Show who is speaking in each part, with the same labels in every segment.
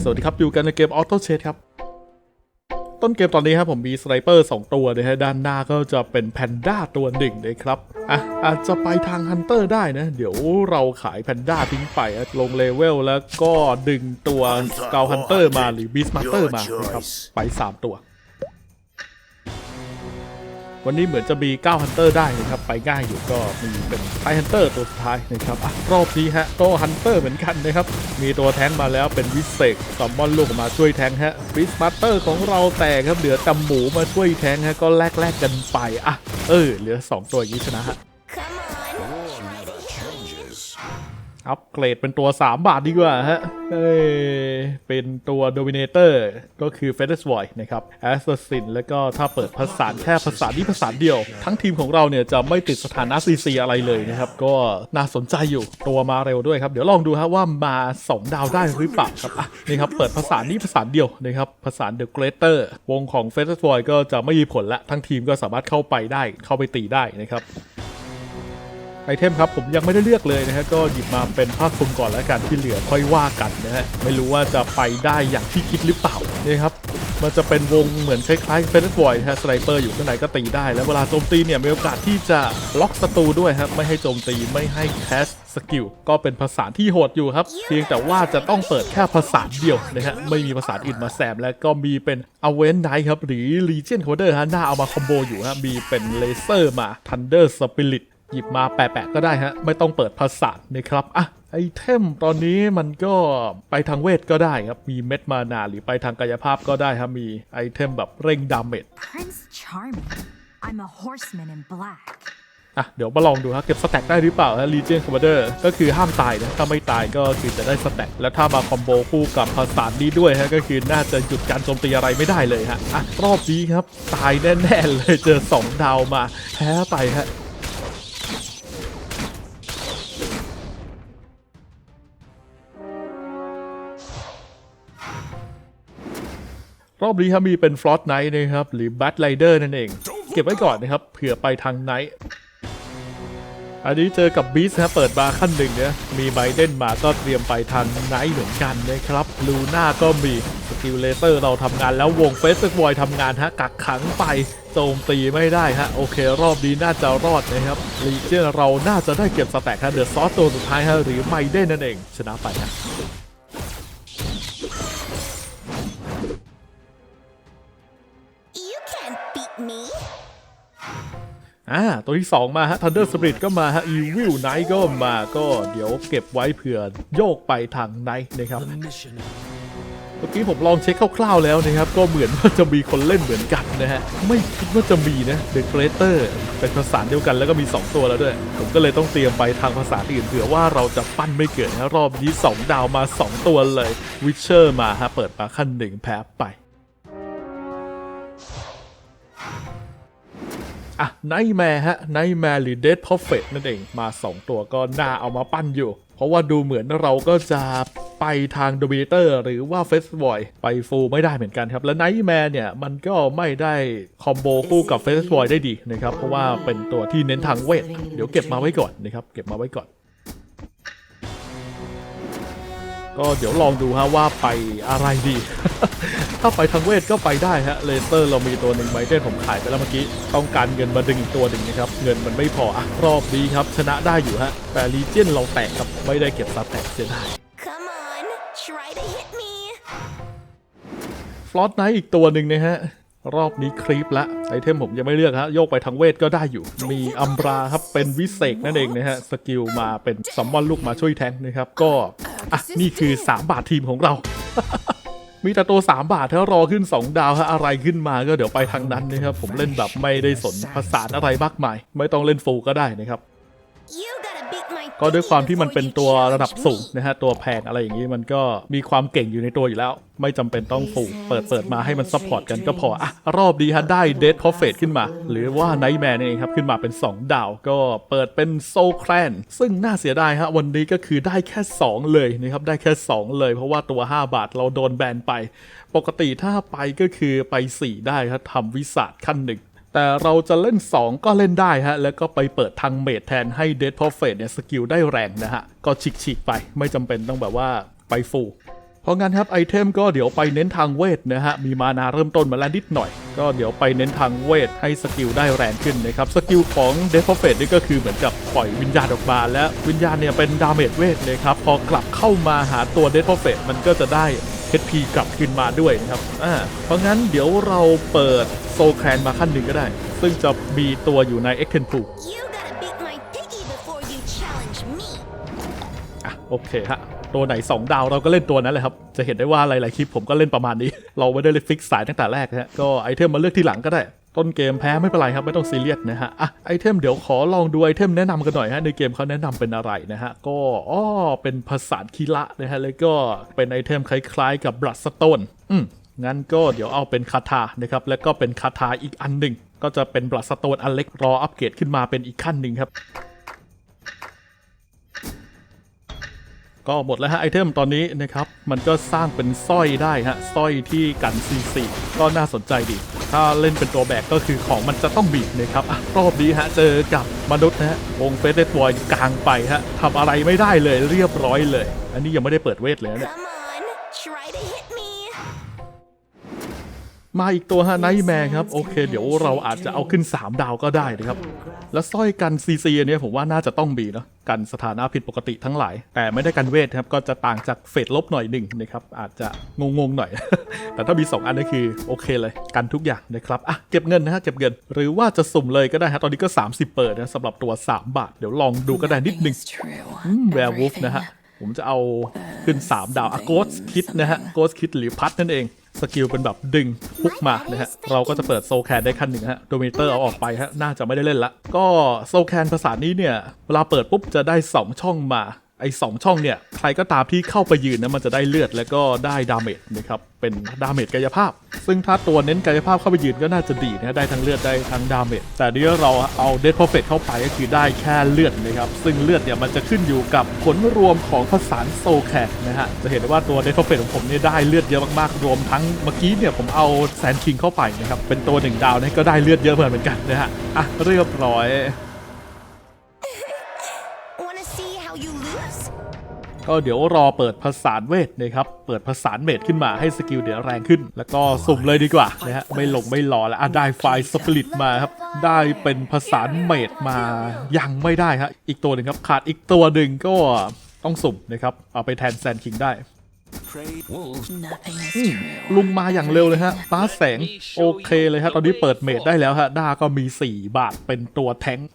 Speaker 1: สวัสดีครับ อยู่กันในเกม Auto Chess ครับ ต้นเกมตอนนี้ครับผมมีสไนเปอร์ 2 ตัวนะฮะด้านหน้าก็จะเป็นแพนด้าตัวหนึ่งนะครับอะอาจจะไปทางฮันเตอร์ได้นะ เดี๋ยวเราขายแพนด้าทิ้งไปลงเลเวลแล้วก็ดึงตัวเกาฮันเตอร์มาหรือบีสมาสเตอร์มานะครับไป 3 ตัว วันนี้เหมือนจะมี9 Hunter ได้นะครับ ไปง่ายอยู่ก็มีเป็นไทฮันเตอร์ตัวสุดท้ายนะครับอะรอบนี้ฮะก็ฮันเตอร์เหมือนกันนะครับ มีตัวแท้งมาแล้วเป็นวิเศษซัมมอนลูกมาช่วยแท้งฮะฟิสมาสเตอร์ของเราแตกครับเหลือตำหมูมาช่วยแท้งฮะก็แลกแลกกันไปอะเออเหลือ 2 ตัวอย่างนี้ชนะฮะ อัปเกรดเป็นตัว 3 บาทดีกว่าฮะเอ้เป็นตัว Dominator ก็คือ f e d e r s Void นะครับ Assassin แล้วก็ถ้าเปิดภาษาแค่ภาษานนี้ภาษาเดียว ทั้งทีมของเราเนี่ยจะไม่ติดสถานะ CC อะไรเลยนะครับ ก็น่าสนใจอยู่ตัวมาเร็วด้วยครับ เดี๋ยวลองดูฮะว่ามา 2 ดาวได้หรือเปล่าครับนี่ครับ เปิดภาษานนี้ภาษาเดียวนะครับภาษาน The Greater วงของ f e d e r s Void ก็จะไม่มีผลละทั้งทีมก็สามารถเข้าไปได้เข้าไปตีได้นะครับ ไอเทมครับผมยังไม่ได้เลือกเลยนะฮะก็หยิบมาเป็นผ้าคลุมก่อนแล้วกันที่เหลือค่อยว่ากันนะฮะไม่รู้ว่าจะไปได้อย่างที่คิดหรือเปล่านี่ครับมันจะเป็นวงเหมือนคล้ายๆเฟสบอยฮะสไนเปอร์อยู่ข้างในก็ตีได้ แล้วเวลาโจมตีเนี่ยมีโอกาสที่จะล็อกศัตรูด้วยครับไม่ให้โจมตีไม่ให้แคสสกิลก็เป็นภาษาที่โหดอยู่ครับ เพียงแต่ว่าจะต้องเปิดแค่ภาษาเดียวนะฮะไม่มีภาษาอื่นมาแซมแล้วก็มีเป็นอเวนไนครับหรือ Legion Commander ฮะหน้าเอามาคอมโบอยู่ฮะมีเป็นเลเซอร์มา Thunder Spirit หยิบมาแปะๆก็ได้ฮะ ไม่ต้องเปิดภาษานะครับอะไอเทมตอนนี้มันก็ไปทางเวทก็ได้ครับ มีเม็ดมานาหรือไปทางกายภาพก็ได้ครับ มีไอเทมแบบเร่งดาเมจ
Speaker 2: Prince Charming. I'm a horseman in black.
Speaker 1: อะเดี๋ยวมาลองดูครับเก็บสแต็กได้หรือเปล่าฮะ Legion Commander ก็คือห้ามตายนะ ถ้าไม่ตายก็คือจะได้สแต็กแล้วถ้ามาคอมโบคู่กับภาษานี้ด้วยฮะ ก็คือน่าจะหยุดการโจมตีอะไรไม่ได้เลยฮะอะรอบนี้ครับ ตายแน่ๆเลยเจอ 2 ดาวมาแพ้ไปฮะ รอบนี้ครับมีเป็นฟลอตไนท์นะครับ หรือแบัตไ i เดอร์นั่นเอง เก็บไว้ก่อนนะครับ เผื่อไปทางไนท์อันนี้เจอกับบีสนะเปิดมาขั้นหนึ่งเนี่ยมีไบเดนมาก็เตรียมไปทางไนท์เหมือนกันนะครับลูน่าก็มีสกิลเลเตอร์เราทำงานแล้ววงเฟสบอยทำงานฮะกักขังไปโจมตีไม่ได้ฮะ โอเค รอบนี้น่าจะรอดนะครับลีเจนเราน่าจะได้เก็บสแต็กฮะเดอะซอสตัวสุดท้ายฮะหรือไบเดนนั่นเอง ชนะไปฮะ อ่าตัวที่ 2 มาฮะ Thunder Spirit ก็มาฮะ Evil Knight ก็มาก็เดี๋ยวเก็บไว้เผื่อโยกไปทาง Knight นะครับ เมื่อกี้ผมลองเช็คคร่าวๆแล้วนะครับ ก็เหมือนว่าจะมีคนเล่นเหมือนกันนะฮะ ไม่คิดว่าจะมีนะ The Creator เป็นภาษาเดียวกันแล้วก็มี 2 ตัวแล้วด้วย ผมก็เลยต้องเตรียมไปทางภาษาอื่นเผื่อว่าเราจะปั้นไม่เกิดนะรอบนี้ 2 ดาวมา 2 ตัวเลย Witcher มาฮะเปิดมาขั้นหนึ่งแพ้ไป อะไนแมร์ฮะไนแมร์หรือเดดพอฟเฟตนั่นเองมา 2 ตัวก็น่าเอามาปั้นอยู่ เพราะว่าดูเหมือนเราก็จะไปทางดเวลเตอร์หรือว่าเฟสบอยไปฟูลไม่ได้เหมือนกันครับ และไนแมร์เนี่ย มันก็ไม่ได้คอมโบคู่กับเฟสบอยได้ดีนะครับ เพราะว่าเป็นตัวที่เน้นทางเวท เดี๋ยวเก็บมาไว้ก่อนนะครับ เก็บมาไว้ก่อน ก็เดี๋ยวลองดูฮะว่าไปอะไรดี ถ้าไปทางเวทก็ไปได้ฮะเลเตอร์เรามีตัวหนึ่งไบเดนผมขายไปแล้วเมื่อกี้ ต้องการเงินมาดึงอีกตัวหนึ่งนะครับ เงินมันไม่พออะรอบนี้ครับ ชนะได้อยู่ฮะ แต่ลีเจนเราแตกครับไม่ได้เก็บสแต็กเสียดาย
Speaker 3: Come on. Try to hit me.
Speaker 1: ฟลอตไนท์อีกตัวหนึ่งนะฮะรอบนี้ครีปละไอเทมผมยังไม่เลือกฮะโยกไปทางเวทก็ได้อยู่ มีอัมบราครับเป็นวิเศษนั่นเองนะฮะ สกิลมาเป็นซัมมอนลูกมาช่วยแทงค์นะครับ ก็ อะนี่คือ 3 บาททีมของเรา มีแต่ตัว3บาทถ้ารอขึ้น 2 ดาวฮะอะไรขึ้นมาก็เดี๋ยวไปทางนั้นนะครับ ผมเล่นแบบไม่ได้สนภาษาอะไรมากมาย ไม่ต้องเล่นฟูก็ได้นะครับ
Speaker 3: You got
Speaker 1: ก็ด้วยความที่มันเป็นตัวระดับสูงนะฮะตัวแพงอะไรอย่างนี้มันก็มีความเก่งอยู่ในตัวอยู่แล้ว ไม่จำเป็นต้องฟูเปิดเปิดมาให้มันซัพพอร์ตกันก็พออะรอบนี้ฮะได้เด d พอเฟ t ขึ้นมา หรือว่าไนท์แมนี่เองครับ ขึ้นมาเป็น 2 ดาวก็เปิดเป็นโซแคลนซึ่งน่าเสียดายฮะวันนี้ก็คือได้แค่ 2 เลยนะครับ ได้แค่ 2 เลย เพราะว่าตัว 5 บาทเราโดนแบนไป ปกติถ้าไปก็คือไป 4 ได้ครับทำวิสัทขั้นหนึ่ง แต่เราจะเล่น 2 ก็เล่นได้ฮะ แล้วก็ไปเปิดทางเมดแทนให้ Dead Prophet เนี่ยสกิลได้แรงนะฮะ ก็ฉีกๆไปไม่จำเป็นต้องแบบว่าไปฟูเพราะงั้นครับไอเทมก็เดี๋ยวไปเน้นทางเวทนะฮะ มีมานาเริ่มต้นมาแล้วนิดหน่อย ก็เดี๋ยวไปเน้นทางเวทให้สกิลได้แรงขึ้นนะครับ สกิลของ Dead Prophet นี่ก็คือเหมือนกับปล่อยวิญญาณออกมาและวิญญาณเนี่ยเป็นดาเมจเวทเลยครับ พอกลับเข้ามาหาตัว Dead Prophet มันก็จะได้ HP กลับคืนมาด้วยนะครับอ่าเพราะงั้นเดี๋ยวเราเปิดโซแคนมาขั้นหนึ่งก็ได้ ซึ่งจะมีตัวอยู่ใน X10 Pool
Speaker 3: You gotta beat my piggy before you challenge me.
Speaker 1: อะโอเคฮะตัวไหน 2 ดาวเราก็เล่นตัวนั้นแหละครับ จะเห็นได้ว่าหลาย ๆ คลิปผมก็เล่นประมาณนี้ เราไม่ได้เลยฟิกสายตั้งแต่แรกนะฮะก็ไอเทมมาเลือกที่หลังก็ได้ ต้นเกมแพ้ไม่เป็นไรครับไม่ต้องซีเรียสนะฮะอะไอเทมเดี๋ยวขอลองดูไอเทมแนะนำกันหน่อยฮะในเกมเขาแนะนำเป็นอะไรนะฮะก็อ้อเป็นภาษาคีระนะฮะแล้วก็เป็นไอเทมคล้ายๆ กับบลัดสโตนอืมงั้นก็เดี๋ยวเอาเป็นคาถานะครับแล้วก็เป็นคาถาอีกอันหนึ่งก็จะเป็นบลัดสโตนอันเล็กรออัปเกรดขึ้นมาเป็นอีกขั้นหนึ่งครับ ก็หมดแล้วฮะไอเทมตอนนี้นะครับ มันก็สร้างเป็นสร้อยได้ฮะสร้อยที่กัน C4 ก็น่าสนใจดี ถ้าเล่นเป็นตัวแบกก็คือของมันจะต้องบีบนะครับอะรอบนี้ฮะเจอกับมนุษย์นะฮะวงเฟสเดบอยกลางไปฮะทำอะไรไม่ได้เลยเรียบร้อยเลย อันนี้ยังไม่ได้เปิดเวทเลยนะเนี่ย
Speaker 3: Come on, try to hit me.
Speaker 1: มาอีกตัวฮะไนท์แมร์ครับ โอเค เดี๋ยวเราอาจจะเอาขึ้น 3 ดาวก็ได้นะครับ แล้วสร้อยกันซีซีอันเนี้ยผมว่าน่าจะต้องมีเนาะ กันสถานะผิดปกติทั้งหลาย แต่ไม่ได้กันเวทครับก็จะต่างจากเฟดลบหน่อยหนึ่งนะครับอาจจะงงๆหน่อย แต่ถ้ามี 2 อันนี่คือโอเคเลยกันทุกอย่างนะครับอะเก็บเงินนะฮะเก็บเงิน หรือว่าจะสุ่มเลยก็ได้ฮะตอนนี้ก็ 30 เปิดนะสำหรับตัว 3 บาท เดี๋ยวลองดูก็ได้นิดนึงแวร์วูฟนะฮะ ผมจะเอาขึ้น 3 ดาวอะโกสคิดนะฮะโกสคิดหรือพัดนั่นเองสกิลเป็นแบบดึงพุกมานะฮะ เราก็จะเปิดโซแคนได้ขั้นหนึ่งฮะโดมิเตอร์เอาออกไปฮะ น่าจะไม่ได้เล่นละ ก็โซแคนภาษานี้เนี่ย เวลาเปิดปุ๊บจะได้ 2 ช่องมา ไอ้สองช่องเนี่ย ใครก็ตามที่เข้าไปยืนนะมันจะได้เลือดแล้วก็ได้ดาเมจนะครับ เป็นดาเมจกายภาพ ซึ่งถ้าตัวเน้นกายภาพเข้าไปยืนก็น่าจะดีนะได้ทั้งเลือดได้ทั้งดาเมจแต่เดี๋ยวเราเอาเด d พ r เฟ t เข้าไปก็คือได้แค่เลือดนะครับ ซึ่งเลือดเนี่ยมันจะขึ้นอยู่กับผลรวมของผสานโซแคกนะฮะจะเห็นได้ว่าตัวเด d พ r เฟ t ของผมเนี่ยได้เลือดเยอะมากๆรวมทั้งเมื่อกี้เนี่ยผมเอาแซนคิงเข้าไปนะครับเป็นตัวหนึ่งดาวเนี่ยก็ได้เลือดเยอะเหมือนกันนะฮะอะเรียบร้อย ก็เดี๋ยวรอเปิดภาษานเวทนะครับ เปิดภาษานเมดขึ้นมาให้สกิลเดี๋ยวแรงขึ้น แล้วก็สุ่มเลยดีกว่านะฮะ ไม่หลงไม่รอแล้วอะได้ไฟล์สปิริตมาครับ ได้เป็นภาษานเมดมายังไม่ได้ฮะ อีกตัวหนึ่งครับ ขาดอีกตัวหนึ่งก็ต้องสุ่มนะครับ เอาไปแทนแซนคิงได้ ลุงมาอย่างเร็วเลยฮะฟ้าแสงโอเคเลยฮะตอนนี้เปิดเมดได้แล้วฮะด้าก็มี 4 บาทเป็นตัวแทงค์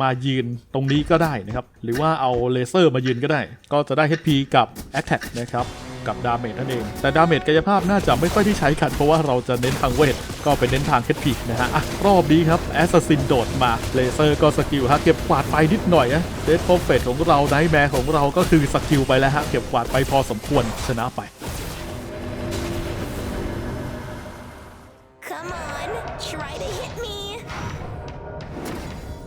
Speaker 1: มายืนตรงนี้ก็ได้นะครับ หรือว่าเอาเลเซอร์มายืนก็ได้ ก็จะได้ HP กับ Attack นะครับ กับดาเมจนั่นเอง แต่ดาเมจกายภาพน่าจะไม่ค่อยที่ใช้กัน เพราะว่าเราจะเน้นทางเวท ก็ไปเน้นทาง HP นะฮะ อะ รอบนี้ครับแอสซัสซินโดดมาเลเซอร์ก็สกิลฮะเก็บกวาดไปนิดหน่อยอะเดดโฟเฟตของเราไนท์แมร์ของเราก็คือสกิลไปแล้วฮะเก็บกวาดไปพอสมควรชนะไป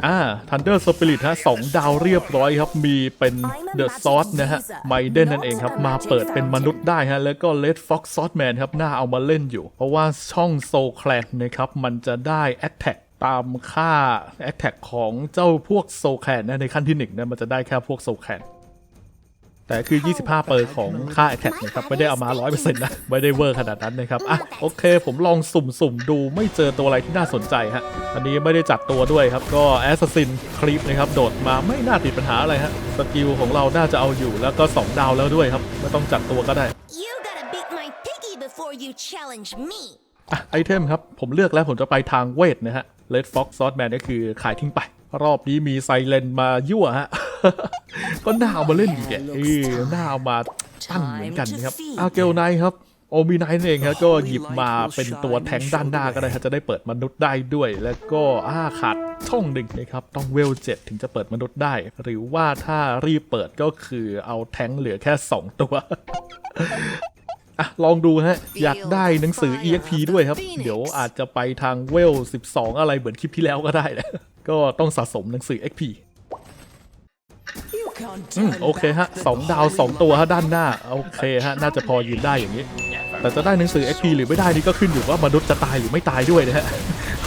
Speaker 1: อ่า Thunder Spirit ฮะสองดาวเรียบร้อยครับ มีเป็น The s o r d นะฮะไมเดนนั่นเองครับ มาเปิดเป็นมนุษย์ได้ฮะ แล้วก็ Red Fox Swordman ครับ น่าเอามาเล่นอยู่ เพราะว่าช่อง Soul Clan นะครับ มันจะได้ Attack ตามค่า Attack ของเจ้าพวก Soul Clan นะในขั้นที่1นะมันจะได้แค่พวก Soul Clan ต่คือ 25เปอร์ของค่า Attack นะครับ ไม่ได้เอามา 100%นะ ไม่ได้เวอร์ขนาดนั้นนะครับ อะ โอเค ผมลองสุ่มๆ ดูไม่เจอตัวอะไรที่น่าสนใจฮะ อันนี้ไม่ได้จัดตัวด้วยครับ ก็ Assassin คลิปนะครับ โดดมาไม่น่าติดปัญหาอะไรฮะ สกิลของเราน่าจะเอาอยู่แล้วก็ 2 ดาวแล้วด้วยครับ ไม่ต้องจัดตัวก็ได้
Speaker 3: You gotta beat my piggy before you challenge me.
Speaker 1: อะไอเทมครับ ผมเลือกแล้วผมจะไปทางเวทนะฮะ Red Fox Swordman ก็คือขายทิ้งไป รอบนี้มีไซเลนมายั่วฮะ ก็น่าเอามาเล่นอีกแกเออน่าเอามาตั้งเหมือนกันนะครับอาเกลไนครับโอมีไนท์เองครับก็หยิบมาเป็นตัวแทงค์ด้านหน้าก็ได้ครับจะได้เปิดมนุษย์ได้ด้วย แล้วก็อ่าขาดช่องหนึ่งนะครับต้องเวลเจ็ดถึงจะเปิดมนุษย์ได้ หรือว่าถ้ารีบเปิดก็คือเอาแทงค์เหลือแค่ 2 ตัวอะลองดูฮะ อยากได้หนังสือ EXP ด้วยครับ เดี๋ยวอาจจะไปทางเวล 12 อะไรเหมือนคลิปที่แล้วก็ได้นะก็ต้องสะสมหนังสือ XP อืมโอเคฮะสองดาวสองตัวฮะด้านหน้า โอเคฮะ น่าจะพอยืนได้อย่างนี้ แต่จะได้หนังสือ XP หรือไม่ได้นี่ก็ขึ้นอยู่ว่ามนุษย์จะตายหรือไม่ตายด้วยนะฮะ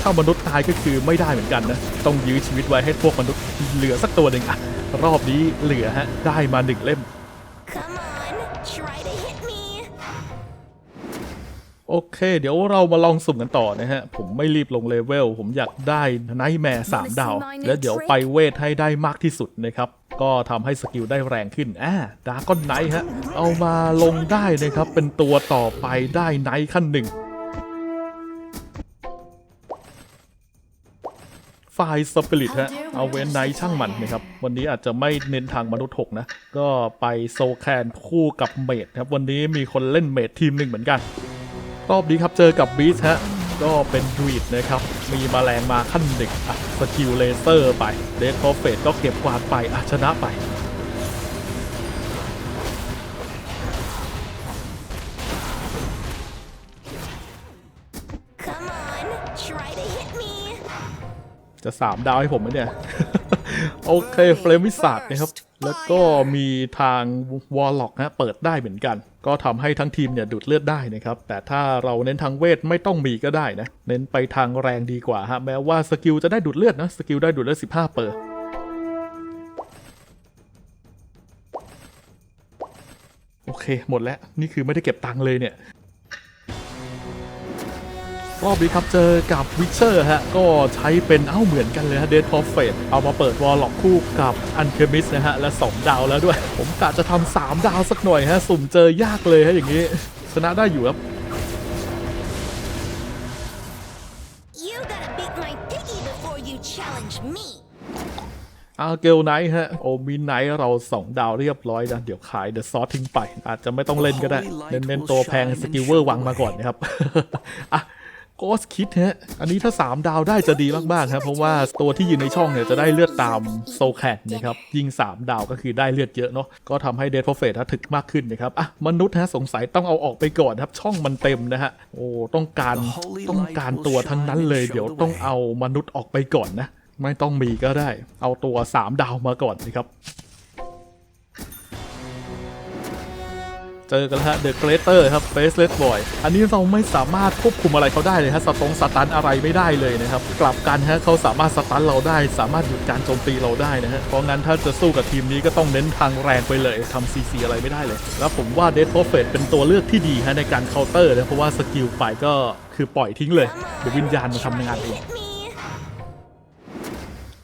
Speaker 1: ถ้ามนุษย์ตายก็คือไม่ได้เหมือนกันนะ ต้องยื้อชีวิตไว้ให้พวกมนุษย์เหลือสักตัวหนึ่งอะรอบนี้เหลือฮะ ได้มาหนึ่งเล่ม โอเค เดี๋ยวเรามาลองสุ่มกันต่อนะฮะ ผมไม่รีบลงเลเวล ผมอยากได้ไนท์แมร์สามดาว แล้วเดี๋ยวไปเวทให้ได้มากที่สุดนะครับ ก็ทำให้สกิลได้แรงขึ้นอ่าดากอนไนท์ฮะ เอามาลงได้นะครับ เป็นตัวต่อไปได้ไนท์ขั้นหนึ่งไฟล์สปิริตฮะ เอาเว้นไนท์ช่างมันนะครับ วันนี้อาจจะไม่เน้นทางมนุษย์หกนะ ก็ไปโซแคนคู่กับเมดครับ วันนี้มีคนเล่นเมดทีมหนึ่งเหมือนกัน รอบนี้ครับเจอกับบีชฮะ ก็เป็นดวีดนะครับ มีมาแรงมาขั้นหนึ่งอะสกิลเลเซอร์ไปเดดคอเฟตก็เก็บกวาดไปอะชนะไป
Speaker 3: Come on, try to hit me.
Speaker 1: จะสามดาวให้ผมไหมเนี่ย โอเคเฟรมวิสาดนะครับ แล้วก็มีทางวอลล็อกนะเปิดได้เหมือนกัน ก็ทำให้ทั้งทีมเนี่ยดูดเลือดได้นะครับ แต่ถ้าเราเน้นทางเวทไม่ต้องมีก็ได้นะ เน้นไปทางแรงดีกว่าฮะ แม้ว่าสกิลจะได้ดูดเลือดนะ สกิลได้ดูดเลือด 15 เปอร์โอเค หมดแล้ว นี่คือไม่ได้เก็บตังค์เลยเนี่ย รอบนี้ครับเจอกับวิเชอร์ฮะ ก็ใช้เป็นเอ้าเหมือนกันเลยฮะเดดพอเฟตเอามาเปิดวอลล็อกคู่กับอันเคมิสนะฮะ และ 2 ดาวแล้วด้วย ผมกะจะทำ3ดาวสักหน่อยฮะ สุ่มเจอยากเลยฮะอย่างนี้ ชนะได้อยู่ครับ
Speaker 3: You gotta beat my piggy before you challenge me.
Speaker 1: อาเกลไนท์ฮะ โอมินไนท์เรา 2 ดาวเรียบร้อยนะ เดี๋ยวขายเดอะซอสทิ้งไป อาจจะไม่ต้องเล่นก็ได้ เน้นๆตัวแพงสกิลเวอร์วางมาก่อนนะครับอะ โกสคิดฮะ อันนี้ถ้า 3 ดาวได้จะดีมากๆครับเพราะว่าตัวที่ยืนในช่องเนี่ยจะได้เลือดตามโซแคนนะครับ ยิง 3 ดาวก็คือได้เลือดเยอะเนาะ ก็ทำให้เดดโ o เฟตถึกมากขึ้นนะครับ อะ มนุษย์ฮะสงสัยต้องเอาออกไปก่อนครับ ช่องมันเต็มนะฮะ โอ้ ต้องการต้องการตัวทั้งนั้นเลย เดี๋ยวต้องเอามนุษย์ออกไปก่อนนะ ไม่ต้องมีก็ได้ เอาตัว 3 ดาวมาก่อนนะครับ เจอกันแล้วฮะเดอะเกรเตอร์ครับเฟสเลสบอยอันนี้เราไม่สามารถควบคุมอะไรเขาได้เลยฮะสตรงสตันอะไรไม่ได้เลยนะครับ กลับกันฮะเขาสามารถสตันเราได้ สามารถหยุดการโจมตีเราได้นะฮะเพราะงั้นถ้าจะสู้กับทีมนี้ก็ต้องเน้นทางแรงไปเลยทำซีซีอะไรไม่ได้เลย แล้วผมว่าเด d โ o เฟตเป็นตัวเลือกที่ดีฮะในการเคาน์เตอร์นะเพราะว่าสกิลไปก็คือปล่อยทิ้งเลยเดี๋ยววิญญาณมาทำงานเอง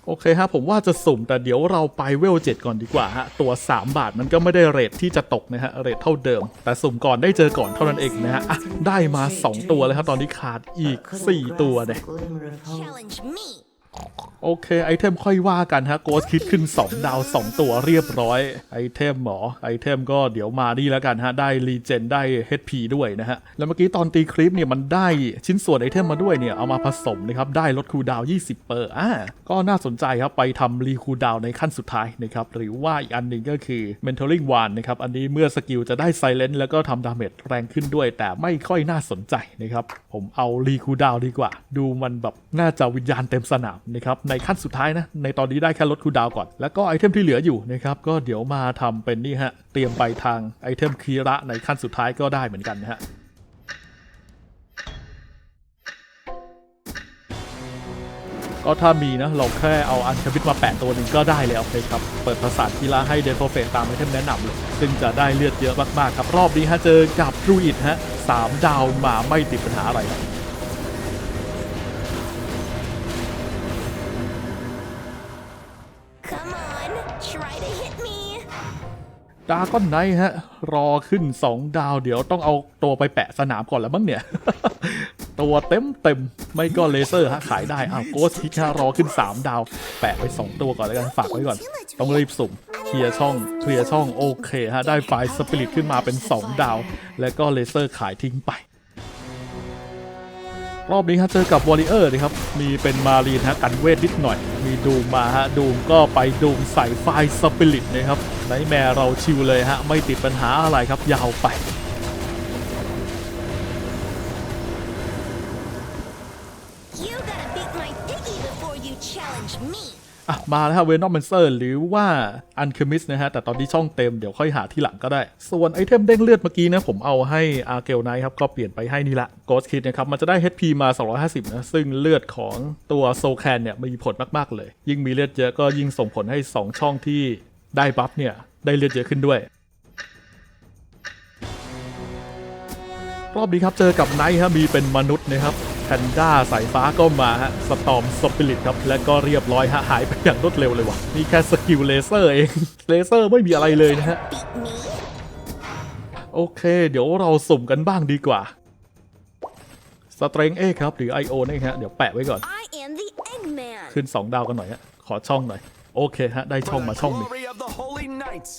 Speaker 1: โอเคฮะผมว่าจะสุ่มแต่เดี๋ยวเราไปเวลเจก่อนดีกว่าฮะ ตัว 3 บาทมันก็ไม่ได้เรทที่จะตกนะฮะ เรทเท่าเดิม แต่สุ่มก่อนได้เจอก่อนเท่านั้นเองนะฮะอะได้มา 2 ตัวเลยครับตอนนี้ขาดอีก 4 ตัวเนี่ย โอเค ไอเทมค่อยว่ากันฮะโกสคิดขึ้น 2 ดาว 2 ตัวเรียบร้อย ไอเทมหมอไอเทมก็เดี๋ยวมานี่แล้วกันฮะ ได้รีเจนได้ HP ด้วยนะฮะ แล้วเมื่อกี้ตอนตีคลิปเนี่ยมันได้ชิ้นส่วนไอเทมมาด้วยเนี่ย เอามาผสมนะครับ ได้ลดคูดาว 20 เปอร์อ่าก็น่าสนใจครับ ไปทำรีคูดาวในขั้นสุดท้ายนะครับ หรือว่าอีกอันหนึ่งก็คือ Mentoring One นะครับ อันนี้เมื่อสกิลจะได้ไซเลนต์แล้วก็ทำดาเมจแรงขึ้นด้วย แต่ไม่ค่อยน่าสนใจนะครับผมเอารีคูดาวดีกว่า ดูมันแบบน่าจะวิญญาณเต็มสนามนะครับในขั้นสุดท้ายนะ ในตอนนี้ได้แค่ลดคูดาวก่อน แล้วก็ไอเทมที่เหลืออยู่นะครับ ก็เดี๋ยวมาทำเป็นนี่ฮะ เตรียมไปทางไอเทมคีระในขั้นสุดท้ายก็ได้เหมือนกันนะฮะก็ถ้ามีนะ เราแค่เอาอันคาบิดมาแปะตัวหนึ่งก็ได้แล้วเลยครับ เปิดประสานกีฬาให้เดนโฟเฟตตามไอเทมแนะนำเลย ซึ่งจะได้เลือดเยอะมากๆครับ รอบนี้ฮะเจอกับรูอิดฮะสามดาวมาไม่ติดปัญหาอะไรครับ ดาก้อนไนฮะ รอขึ้น 2 ดาวเดี๋ยวต้องเอาตัวไปแปะสนามก่อนแล้วมั้งเนี่ย ตัวเต็มเต็มไม่ก็เลเซอร์ฮะขายได้อ้าวโกสทิกฮะรอขึ้น 3 ดาว แปะไป 2 ตัวก่อนแล้วกันฝากไว้ก่อน ต้องรีบสุ่มเคลียร์ช่องเคลียร์ช่องโอเคฮะได้ไฟสปิริตขึ้นมาเป็น 2 ดาว แล้วก็เลเซอร์ขายทิ้งไป รอบนี้ฮะเจอกับวอริเออร์นะครับ มีเป็นมารีนฮะกันเวทนิดหน่อย มีดูมมาฮะดูมก็ไปดูมใส่ไฟสปิริตนะครับไนแมร์เราชิวเลยฮะ ไม่ติดปัญหาอะไรครับยาวไป อะมาแล้วฮะเวนอมเมนเซอร์หรือว่าอันเคมิสนะฮะ แต่ตอนนี้ช่องเต็มเดี๋ยวค่อยหาที่หลังก็ได้ ส่วนไอเทมเด้งเลือดเมื่อกี้นะ ผมเอาให้อาร์เกลไนครับ ก็เปลี่ยนไปให้นี่ละโกสคิดนะครับ มันจะได้ HP มา 250 นะ ซึ่งเลือดของตัวโซแคนเนี่ยมีผลมาก ๆ เลย ยิ่งมีเลือดเยอะก็ยิ่งส่งผลให้ 2 ช่องที่ได้บัฟเนี่ยได้เลือดเยอะขึ้นด้วยรอบนี้ครับเจอกับไนท์ฮะมีเป็นมนุษย์นะครับ แพนด้าสายฟ้าก็มาฮะสตอมสปิริตครับ และก็เรียบร้อยฮะหายไปอย่างรวดเร็วเลยว่ะนี่แค่สกิลเลเซอร์เองเลเซอร์ไม่มีอะไรเลยนะฮะ
Speaker 3: Beat me?
Speaker 1: โอเค เดี๋ยวเราสุ่มกันบ้างดีกว่าสเตรงเอครับ หรือ IO นี่ฮะ เดี๋ยวแปะไว้ก่อน
Speaker 3: I am the Eggman.
Speaker 1: ขึ้น 2 ดาวกันหน่อยฮะ ขอช่องหน่อย โอเคฮะ ได้ช่องมาช่องหนึ่ง
Speaker 4: Glory of the Holy Knights.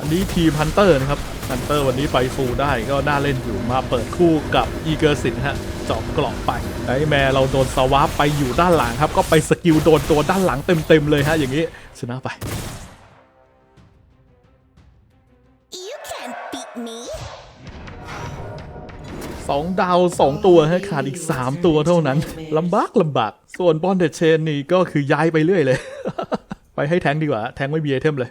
Speaker 1: อันนี้ทีมฮันเตอร์นะครับ ฮันเตอร์วันนี้ไปฟูลได้ก็น่าเล่นอยู่มาเปิดคู่กับอีเกอร์สินฮะเจอบกรอบไปไอแมร์เราโดนสวาปไปอยู่ด้านหลังครับ ก็ไปสกิลโดนตัวด้านหลังเต็มๆเลยฮะอย่างนี้ชนะไป
Speaker 3: You can't beat me.
Speaker 1: 2ดาว2ตัวฮะขาดอีก3ตัวเท่านั้นลำบากลำบาก ส่วนบอลเดชเชนนี่ก็คือย้ายไปเรื่อยเลย ไปให้แทงค์ดีกว่า แทงค์ไม่มีไอเทมเลย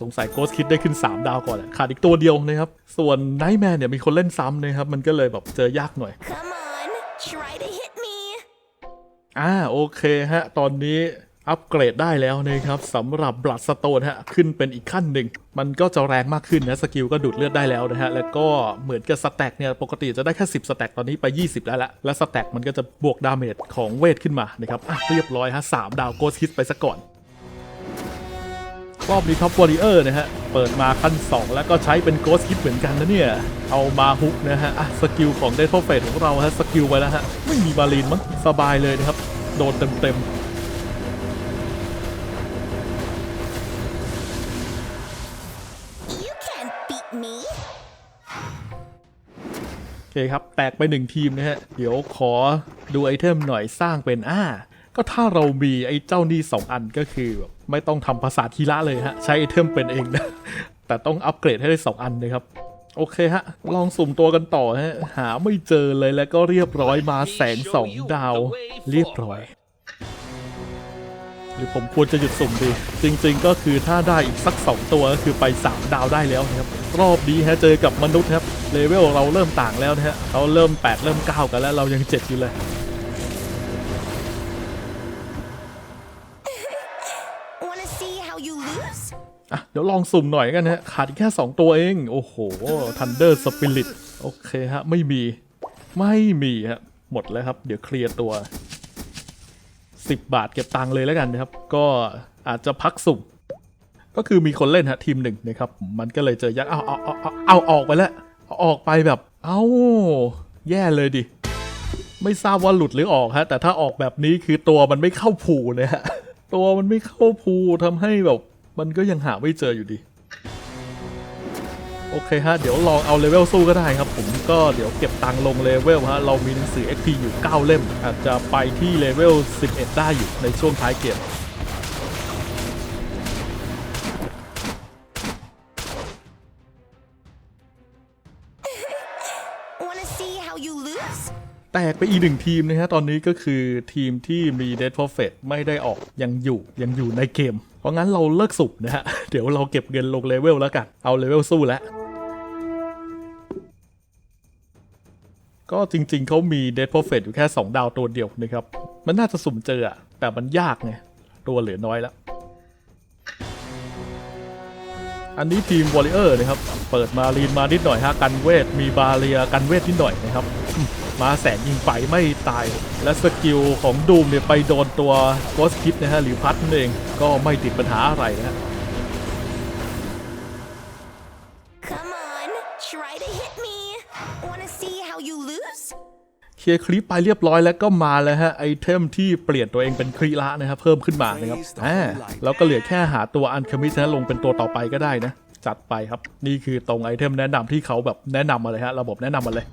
Speaker 1: สงสัยโกสคิดได้ขึ้น 3 ดาวก่อนแหละขาดอีกตัวเดียวนะครับ ส่วนไนท์แมนเนี่ยมีคนเล่นซ้ำนะครับ มันก็เลยแบบเจอยากหน่อย
Speaker 3: Come on, try to hit me.
Speaker 1: อ่าโอเคฮะ ตอนนี้อัปเกรดได้แล้วนะครับสำหรับบลัดสโตนฮะขึ้นเป็นอีกขั้นหนึ่ง มันก็จะแรงมากขึ้นนะ สกิลก็ดูดเลือดได้แล้วนะฮะ แล้วก็เหมือนกับสแต็กเนี่ย ปกติจะได้แค่ 10 สแต็กตอนนี้ไป 20 แล้วละและสแต็กมันก็จะบวกดาเมจของเวทขึ้นมานะครับอะเรียบร้อยฮะสามดาวโกสคิดไปซะก่อน รอบนี้ท็อปวอริเออร์นะฮะ เปิดมาขั้น 2 แล้วก็ใช้เป็นโกสคิดเหมือนกันนะเนี่ย เอามาฮุกนะฮะ อะ สกิลของเดทโฟเฟตของเราฮะ สกิลไว้แล้วฮะ ไม่มีมารีนมั้ง สบายเลยนะครับ โดนเต็ม
Speaker 3: You can't beat me.
Speaker 1: ๆโอเคครับ แตกไปหนึ่งทีมนะฮะ เดี๋ยวขอดูไอเทมหน่อยสร้างเป็น อ่า ก็ถ้าเรามีไอ้เจ้านี่สองอันก็คือแบบ ไม่ต้องทำภาษาทีละเลยฮะ ใช้ไอเทมเป็นเองนะ แต่ต้องอัปเกรดให้ได้ 2 อันนะครับ โอเคฮะ ลองสุ่มตัวกันต่อฮะ หาไม่เจอเลยแล้วก็เรียบร้อยมาแสงสองดาว เรียบร้อย หรือผมควรจะหยุดสุ่มดี จริง ๆ ก็คือถ้าได้อีกสัก 2 ตัวก็คือไป 3 ดาวได้แล้วนะครับ รอบนี้ฮะเจอกับมนุษย์ครับเลเวลเราเริ่มต่างแล้วนะฮะเขาเริ่ม 8 เริ่ม 9 กันแล้วเรายัง 7 อยู่เลย อะเดี๋ยวลองสุ่มหน่อยกันฮะขาดแค่ 2 ตัวเอง โอ้โห Thunder Spirit โอเคฮะ ไม่มี ไม่มีฮะ หมดแล้วครับ เดี๋ยวเคลียร์ตัว 10 บาทเก็บตังค์เลยแล้วกันนะครับ ก็อาจจะพักสุ่ม ก็คือมีคนเล่นฮะ ทีมหนึ่งนะครับ มันก็เลยเจอยักษ์เอาเอาเอาเอาเอาออกไปแล้วออกไปแบบ เอ้าแย่เลยดิ ไม่ทราบว่าหลุดหรือออกฮะ แต่ถ้าออกแบบนี้คือตัวมันไม่เข้าผูนะฮะตัวมันไม่เข้าผูทำให้แบบ มันก็ยังหาไม่เจออยู่ดี โอเคฮะ เดี๋ยวลองเอาเลเวลสู้ก็ได้ครับ ผมก็เดี๋ยวเก็บตังค์ลงเลเวลฮะ เรามีหนังสือ XP อยู่ 9 เล่ม อาจจะไปที่เลเวล 11 ได้อยู่ในช่วงท้ายเกม แตกไปอีกหนึ่งทีมนะฮะตอนนี้ก็คือทีมที่มี Dead Prophet ไม่ได้ออกยังอยู่ยังอยู่ในเกม เพราะงั้นเราเลิกสุบนะฮะ เดี๋ยวเราเก็บเงินลงเลเวลแล้วกัน เอาเลเวลสู้แล้วก็จริงๆเขามี Dead Prophet อยู่แค่ 2 ดาวตัวเดียวนะครับ มันน่าจะสุ่มเจออะแต่มันยากไง ตัวเหลือน้อยแล้ว อันนี้ทีมวอริเออร์นะครับ เปิดมารีนมานิดหน่อยฮะกันเวท มีบาเรียกันเวทนิดหน่อยนะครับ มมาแสนยิงไปไม่ตาย และสกิลของดูมเนี่ยไปโดนตัวโกสคิดนะฮะหรือพัดนั่นเองก็ไม่ติดปัญหาอะไรนะฮะ
Speaker 3: Come on, try to hit me. Wanna see how you lose?
Speaker 1: เคลียร์คลิปไปเรียบร้อยแล้วก็มาแล้วฮะไอเทมที่เปลี่ยนตัวเองเป็นครีละนะครับเพิ่มขึ้นมานะครับอ่าแล้วก็เหลือแค่หาตัวอันคามิสนะลงเป็นตัวต่อไปก็ได้นะ จัดไปครับ นี่คือตรงไอเทมแนะนำที่เขาแบบแนะนำมาเลยฮะระบบแนะนำมาเลย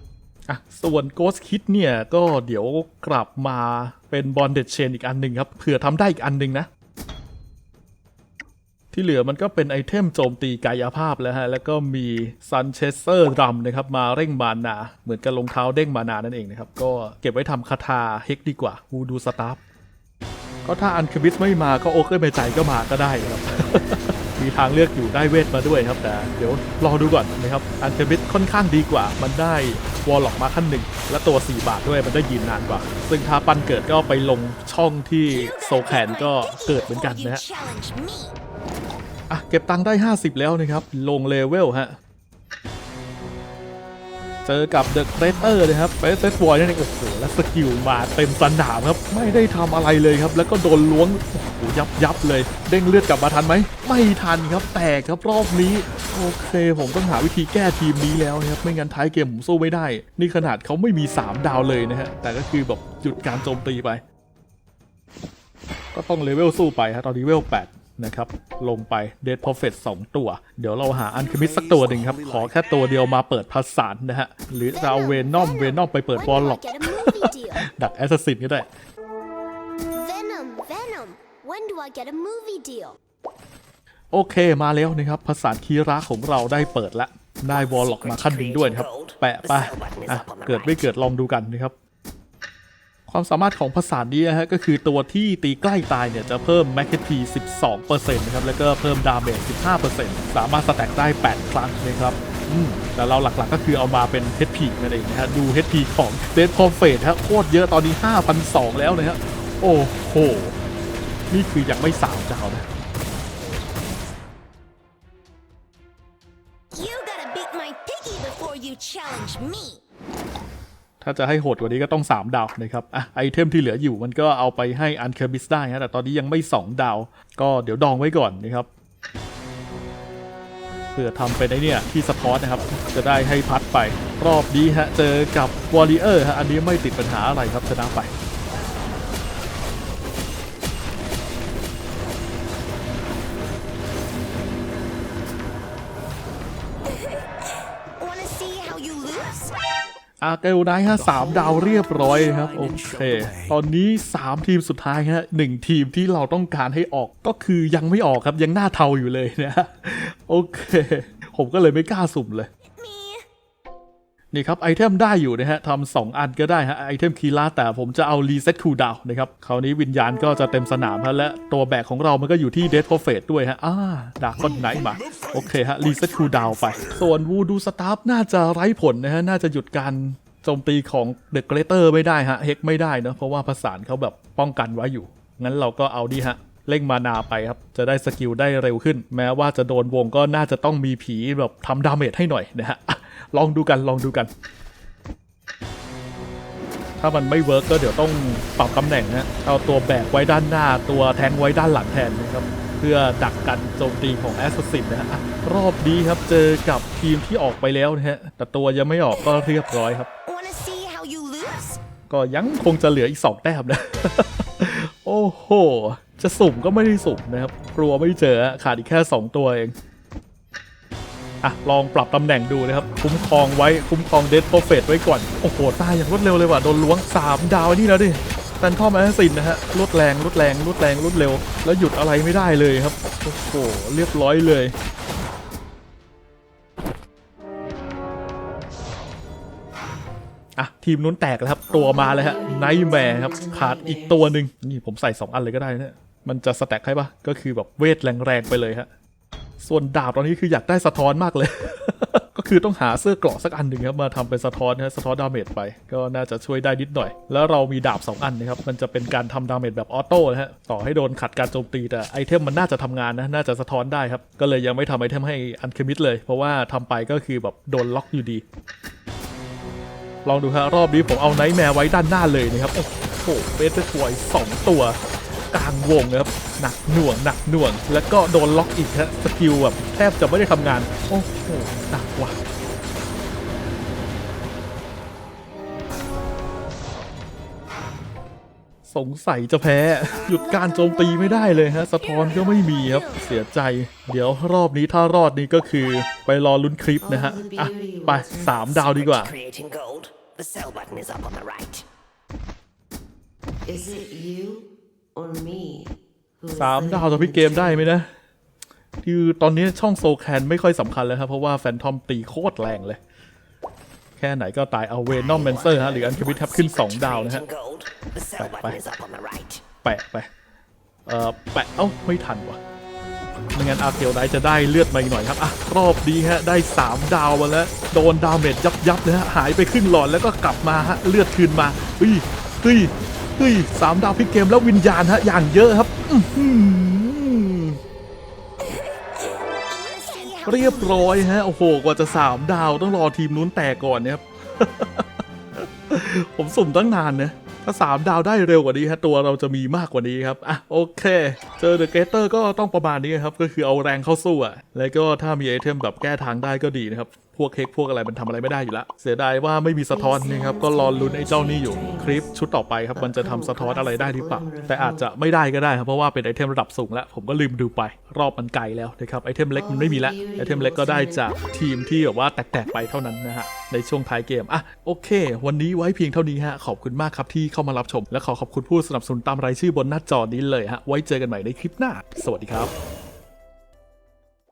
Speaker 1: อะส่วน Ghost Kit เนี่ย ก็เดี๋ยวกลับมาเป็น Bonded Chain อีกอันหนึ่งครับเผื่อทำได้อีกอันหนึ่งนะ ที่เหลือมันก็เป็นไอเทมโจมตีกายภาพแล้วฮะ แล้วก็มีซันเชสเซอร์ดัมนะครับ มาเร่งมานา เหมือนกับรองเท้าเด้งมานานั่นเองนะครับ ก็เก็บไว้ทำคาถาเฮกดีกว่าวูดูสตาฟก็ถ้าอันคบิสไม่มาก็โอเกอร์เมใจก็มาก็ได้ครับ มีทางเลือกอยู่ได้เวทมาด้วยครับแต่เดี๋ยวรอดูก่อนนะครับอันเทบิสค่อนข้างดีกว่า มันได้วอลล็อกมาขั้นหนึ่งและตัว 4 บาทด้วยมันได้ยืนนานกว่า ซึ่งถ้าปันเกิดก็ไปลงช่องที่
Speaker 3: You
Speaker 1: โซ
Speaker 3: gotta
Speaker 1: แคน
Speaker 3: beat
Speaker 1: ก็
Speaker 3: my
Speaker 1: เกิด
Speaker 3: piggy
Speaker 1: เหมือนกัน
Speaker 3: before
Speaker 1: นะ
Speaker 3: you
Speaker 1: ฮะ
Speaker 3: challenge me.
Speaker 1: อะเก็บตังค์ได้ 50 แล้วนะครับ ลงเลเวลฮะ เจอกับเดอะเ r เตอร์นะครับเฟสเซสบอยนั่นเองโอ้โหแล้วสกิลมาเต็มสนามครับ ไม่ได้ทำอะไรเลยครับ แล้วก็โดนล้วงโอ้โหยับยับเลย เด้งเลือดกลับมาทันไหม ไม่ทันครับ แตกครับรอบนี้ โอเค ผมต้องหาวิธีแก้ทีมนี้แล้วนะครับ ไม่งั้นท้ายเกมผมสู้ไม่ได้ นี่ขนาดเขาไม่มี 3 ดาวเลยนะฮะ แต่ก็คือแบบหยุดการโจมตีไป ก็ต้องเลเวลสู้ไปฮะตอนนี้เลเวล8 นะครับ ลงไปเด d พ r เฟ t 2 ตัว เดี๋ยวเราหาอันคมิสสักตัวหนึ่งครับ ขอแค่ตัวเดียวมาเปิดพัสสารนะฮะ หรือจะเอาเวนอมเวนอมไปเปิด
Speaker 3: When
Speaker 1: บอล
Speaker 3: do
Speaker 1: ห
Speaker 3: I
Speaker 1: ลอก
Speaker 3: get a movie deal?
Speaker 1: ดักแอสซัสซินก็ได้
Speaker 3: Venom, Venom. When do I get a movie deal?
Speaker 1: โอเคมาแล้วนะครับภาษาคีระของเราได้เปิดแล้วได้วอลล็อกมาขั้นหนึ่งด้วยนะครับ แปะไปอะเกิดไม่เกิดลองดูกันนะครับ ความสามารถของภาษานี้นะฮะก็คือตัวที่ตีใกล้ตายเนี่ย จะเพิ่มแมกเที12%นะครับ แล้วก็เพิ่มดาเมจ 15%สามารถสแต็กได้ 8 ครั้งนะครับอืมแต่เราหลักๆก็คือเอามาเป็น HP นั่นเองนะฮะ ดู HP ของเดนพอมเฟสฮะโคตรเยอะตอนนี้ 5,200 แล้วนะฮะ โอ้โห นี่คือยังไม่สามดานะ
Speaker 3: You gotta beat my piggy before you challenge me.
Speaker 1: ถ้าจะให้โหดกว่านี้ก็ต้อง 3 ดาวนะครับอะไอเทมที่เหลืออยู่มันก็เอาไปให้อันเคอร์บิสได้นะแต่ตอนนี้ยังไม่ 2 ดาว ก็เดี๋ยวดองไว้ก่อนนะครับเพื่อทำเป็นไอเนี่ยที่สปอร์ตนะครับ จะได้ให้พัดไป รอบนี้ฮะเจอกับวอริเออร์ฮะอันนี้ไม่ติดปัญหาอะไรครับชนะไป อาเกลได้ฮะสามดาวเรียบร้อยครับ โอเค ตอนนี้ 3 ทีมสุดท้ายฮะหนึ่งทีมที่เราต้องการให้ออกก็คือยังไม่ออกครับยังหน้าเทาอยู่เลยนะฮะโอเค ผมก็เลยไม่กล้าสุ่มเลย นี่ครับไอเทมได้อยู่นะฮะทำสองอันก็ได้ฮะไอเทมคีล่าแต่ผมจะเอารีเซ็ตคูดาวนะครับคราวนี้วิญญาณก็จะเต็มสนามฮะและตัวแบกของเรามันก็อยู่ที่เด d โ r เฟ t ด้วยฮะอ่าดาก้อนไหนมา โอเคฮะรีเซ็ตคูดาวไป ส่วนวูดูสตาฟน่าจะไร้ผลนะฮะน่าจะหยุดการโจมตีของเดอะเกรเตอร์ไม่ได้ฮะเฮกไม่ได้เนอะเพราะว่าภาษานเขาแบบป้องกันไว้อยู่ งั้นเราก็เอาดีฮะเร่งมานาไปครับ จะได้สกิลได้เร็วขึ้น แม้ว่าจะโดนวงก็น่าจะต้องมีผีแบบทำดาเมจให้หน่อยนะฮะ ลองดูกันลองดูกัน ถ้ามันไม่เวิร์กก็เดี๋ยวต้องปรับตำแหน่งนะเอาตัวแบกไว้ด้านหน้า ตัวแทงไว้ด้านหลังแทนนะครับ เพื่อดักกันโจมตีของแอสซัสซินนะฮะอะรอบนี้ครับเจอกับทีมที่ออกไปแล้วนะฮะแต่ตัวยังไม่ออกก็เรียบร้อยครับ
Speaker 3: Wanna see how you lose?
Speaker 1: ก็ยังคงจะเหลืออีก2แต้มนะโอ้โห จะสุ่มก็ไม่ได้สุ่มนะครับ กลัวไม่เจอฮะขาดอีกแค่ 2 ตัวเอง อะลองปรับตำแหน่งดูนะครับ คุ้มครองไว้คุ้มครองเด d โ r เฟ t ไว้ก่อน โอ้โห ตายอย่างรวดเร็วเลยว่ะ โดนล้วง 3 ดาวนี่แล้วดิแฟนทอมแอสซินนะฮะรวดแรงรวดแรงรวดแรงรวดเร็ว แล้วหยุดอะไรไม่ได้เลยครับ โอ้โห เรียบร้อยเลยอะทีมนู้นแตกแล้วครับ ตัวมาเลยฮะไนท์แมร์ครับ ขาดอีกตัวหนึ่งนี่ผมใส่ 2 อันเลยก็ได้นี่มันจะสแต็กให้ปะก็คือแบบเวทแรงๆไปเลยฮะ ส่วนดาบตอนนี้คืออยากได้สะท้อนมากเลย ก็คือต้องหาเสื้อเกราะสักอันหนึ่งครับมาทำเป็นสะท้อนนะฮะสะท้อนดาเมจไป ก็น่าจะช่วยได้นิดหน่อย แล้วเรามีดาบ 2 อันนะครับ มันจะเป็นการทำดาเมจแบบออโต้นะฮะ ต่อให้โดนขัดการโจมตีแต่ไอเทมมันน่าจะทำงานนะ น่าจะสะท้อนได้ครับ ก็เลยยังไม่ทำไอเทมให้อันเคมิดเลย เพราะว่าทำไปก็คือแบบโดนล็อกอยู่ดี ลองดูฮะรอบนี้ผมเอาไนท์แมร์ไว้ด้านหน้าเลยนะครับ โอ้โหเบสเตอร์ทวยสองตัว กลางวงครับหนักหน่วงหนักหน่วง แล้วก็โดนล็อกอีกฮะสกิลแบบแทบจะไม่ได้ทำงาน โอ้โหหนักว่ะสงสัยจะแพ้ หยุดการโจมตีไม่ได้เลยฮะ สะท้อนก็ไม่มีครับ เสียใจ เดี๋ยวรอบนี้ถ้ารอดนี้ก็คือ ไปรอลุ้นคลิปนะฮะ อะ ไปสามดาวดีกว่า
Speaker 4: Creating gold. The sell button is up on the right.
Speaker 5: Is it you or me? who is
Speaker 1: สาม
Speaker 5: living
Speaker 1: ดาวต่อพี่เกมได้ไหมนะ คือตอนนี้ช่องโซแคนไม่ค่อยสำคัญแล้วครับ เพราะว่าแฟนทอมตีโคตรแรงเลย แค่ไหนก็ตายเอาเวนอมแมนเซอร์ฮะ หรืออันควิททับขึ้น 2 ดาวนะฮะ
Speaker 4: In gold. The sell
Speaker 1: Bye,
Speaker 4: button
Speaker 1: bye.
Speaker 4: is up on the right.
Speaker 1: แปะไป เอ่อ แปะ เอ้า ไม่ทันวะไม่งั้นอาร์เคียวไดจะได้เลือดมาอีกหน่อยครับ อะ รอบนี้ฮะ ได้ 3 ดาวมาแล้ว โดนดาเมจยับยับๆเลยฮะ หายไปครึ่งหลอดแล้วก็กลับมาฮะ เลือดคืนมาเฮ้ยเฮ้ย เฮ้ยสามดาวพลิกเกมแล้ววิญญาณฮะอย่างเยอะครับเรียบร้อยฮะโอ้โหกว่าจะ3ดาวต้องรอทีมนู้นแตกก่อนเนี่ยครับ ผมสุ่มตั้งนานนะถ้า3ดาวได้เร็วกว่านี้ฮะตัวเราจะมีมากกว่านี้ครับอะโอเค เจอเดอะเกเตอร์ก็ต้องประมาณนี้ครับ ก็คือเอาแรงเข้าสู้อะแล้วก็ถ้ามีไอเทมแบบแก้ทางได้ก็ดีนะครับ พวกเค้กพวกอะไรมันทำอะไรไม่ได้อยู่แล้วเสียดายว่าไม่มีสะท้อนนะครับก็รอลุ้นไอ้เจ้านี่อยู่คลิปชุดต่อไปครับมันจะทำสะท้อนอะไรได้หรือเปล่าแต่อาจจะไม่ได้ก็ได้ครับเพราะว่าเป็นไอเทมระดับสูงแล้วผมก็ลืมดูไป รอบมันไกลแล้วนะครับไอเทมเล็กมันไม่มีแล้วไอเทมเล็กก็ได้จากทีมที่แบบว่าแตกๆไปเท่านั้นนะฮะในช่วงท้ายเกมอะโอเค วันนี้ไว้เพียงเท่านี้ฮะขอบคุณมากครับที่เข้ามารับชม และขอขอบคุณผู้สนับสนุนตามรายชื่อบนหน้าจอนี้เลยฮะไว้เจอกันใหม่ในคลิปหน้า สวัสดีครับ